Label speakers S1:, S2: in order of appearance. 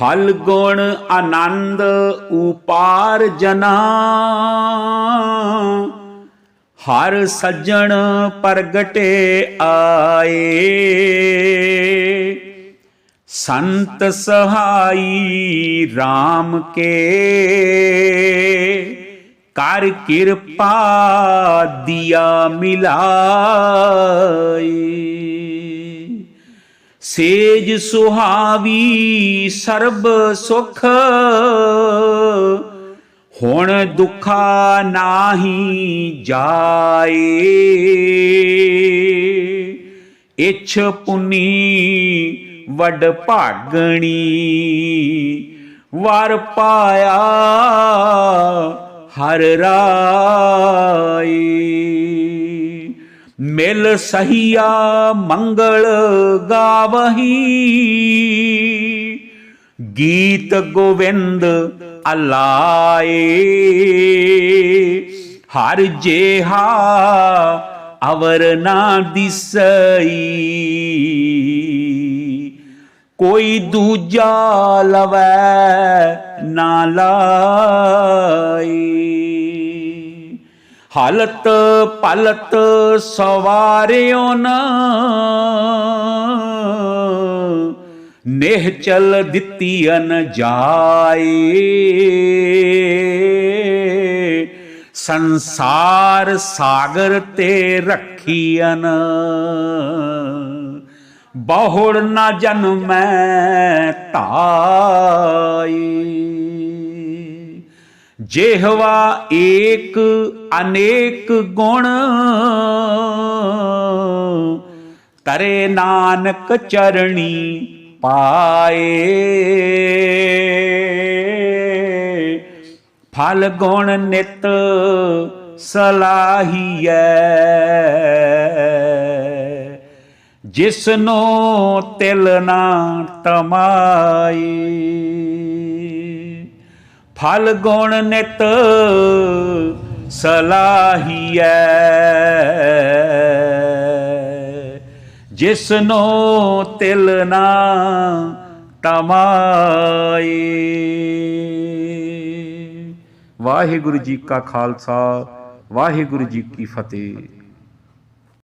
S1: ਫਲ ਗੁਣ ਆਨੰਦ ਉਪਾਰ ਜਨਾ। ਹਰ ਸੱਜਣ ਪ੍ਰਗਟੇ ਆਏ। ਸੰਤ ਸਹਾਈ RAM ਕੇ। ਕਰ ਕਿਰਪਾ ਦਿਆ ਮਿਲਾ। ਸੇਜ ਸੁਹਾਵੀ ਸਰਬ ਸੁਖ। ਹੁਣ ਦੁਖਾ ਨਾਹੀ ਜਾਏ। ਇਛ ਪੁਨੀ ਵਡ ਭਾਗਣੀ। ਵਰ ਪਾਇਆ ਹਰ ਰਾਈ ਮਿਲ ਸਹੀਆ ਮੰਗਲ ਗਾਵਹੀ। ਗੀਤ ਗੋਵਿੰਦ ਅਲਾਏ। ਹਰ ਜੇਹਾ ਅਵਰ ਨਾ ਦਿਸਈ। ਕੋਈ ਦੂਜਾ ਲਵੈ ਨਾ ਲਾਈ ਹਲਤ ਪਲਤ ਸਵਾਰਿਓ ਨਾ। ਨੇਹ ਚਲ ਦਿੱਤੀ ਅਨ ਜਾਏ। ਸੰਸਾਰ ਸਾਗਰ ਤੇ ਰੱਖੀਅਨ। ਬਹੁੜ ਨਾ ਜਨਮੈ ਧਾਈ ਜਿਹਵਾ ਏਕ ਅਨੇਕ ਗੁਣ ਤਰੇ ਨਾਨਕ ਚਰਣੀ ਪਾਏ। ਫਲ ਗੁਣ ਨਿਤ ਸਲਾਹੀਐ। ਜਿਸਨੋ ਤਿਲ ਨਾ ਤਮਾਈ ਫਲ ਗੁਣ ਨਿਤ ਸਲਾਹੀਐ। ਜਿਸਨੋ ਤਿਲ ਨਾ ਤਮਾਈ ਵਾਹਿਗੁਰੂ ਜੀ ਕਾ ਖਾਲਸਾ, ਵਾਹਿਗੁਰੂ ਜੀ ਕੀ ਫਤਿਹ।